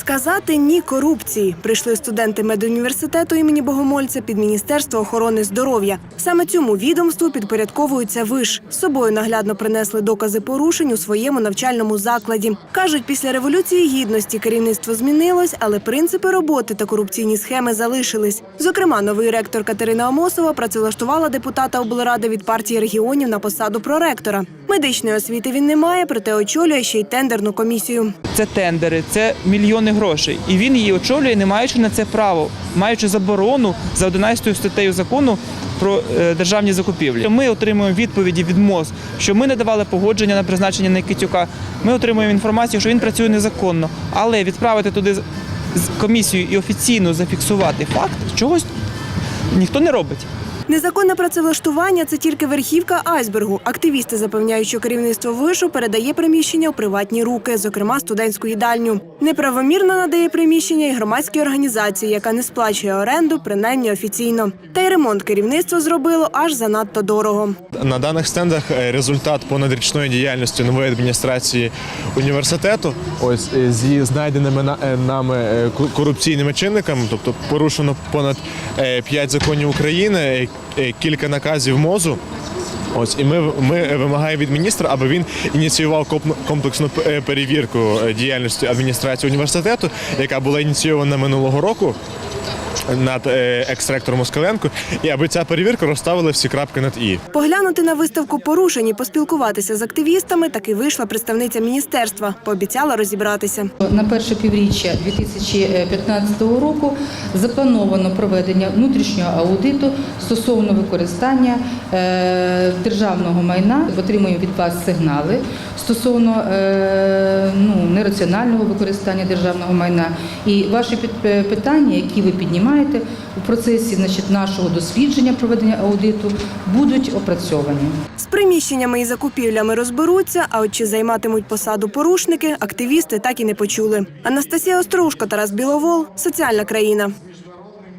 Сказати ні корупції прийшли студенти медуніверситету імені Богомольця під Міністерство охорони здоров'я. Саме цьому відомству підпорядковується виш. З собою наглядно принесли докази порушень у своєму навчальному закладі. кажуть, після революції гідності керівництво змінилось, але принципи роботи та корупційні схеми залишились. Зокрема, новий ректор Катерина Амосова працевлаштувала депутата облради від партії регіонів на посаду проректора. Медичної освіти він не має, проте очолює ще й тендерну комісію. Це тендери, це мільйони грошей. І він її очолює, не маючи на це право, маючи заборону за 11 статтею закону про е, державні закупівлі. Ми отримуємо відповіді від МОЗ, що ми не давали погодження на призначення Никитюка. Ми отримуємо інформацію, що він працює незаконно, але відправити туди комісію і офіційно зафіксувати факт чогось ніхто не робить. Незаконне працевлаштування це тільки верхівка айсбергу. Активісти запевняють, що керівництво вишу передає приміщення у приватні руки, зокрема студентську їдальню. Неправомірно надає приміщення і громадській організації, яка не сплачує оренду, принаймні офіційно. Та й ремонт керівництво зробило аж занадто дорого. На даних стендах е, результат понадрічної діяльності нової адміністрації університету. Ось е, зі знайденими на- е, нами корупційними чинниками, тобто порушено понад 5 законів України, кілька наказів МОЗу. Ось і ми, ми вимагаємо від міністра, аби він ініціював комп- комплексну е, перевірку е, діяльності адміністрації університету, яка була ініційована минулого року над е, екс-ректором Москаленко, і аби ця перевірка розставила всі крапки над і. Поглянути на виставку порушень і поспілкуватися з активістами таки вийшла представниця міністерства. Пообіцяла розібратися. На перше півріччя 2015 року заплановано проведення внутрішнього аудиту стосовно використання е, державного майна. Отримуємо від вас сигнали стосовно е, ну, нераціонального використання державного майна. І ваші питання, які ви піднімаєте у процесі значить, нашого дослідження проведення аудиту, будуть опрацьовані. З приміщеннями і закупівлями розберуться, а от чи займатимуть посаду порушники, активісти так і не почули. Анастасія Острушко, Тарас Біловол, соціальна країна.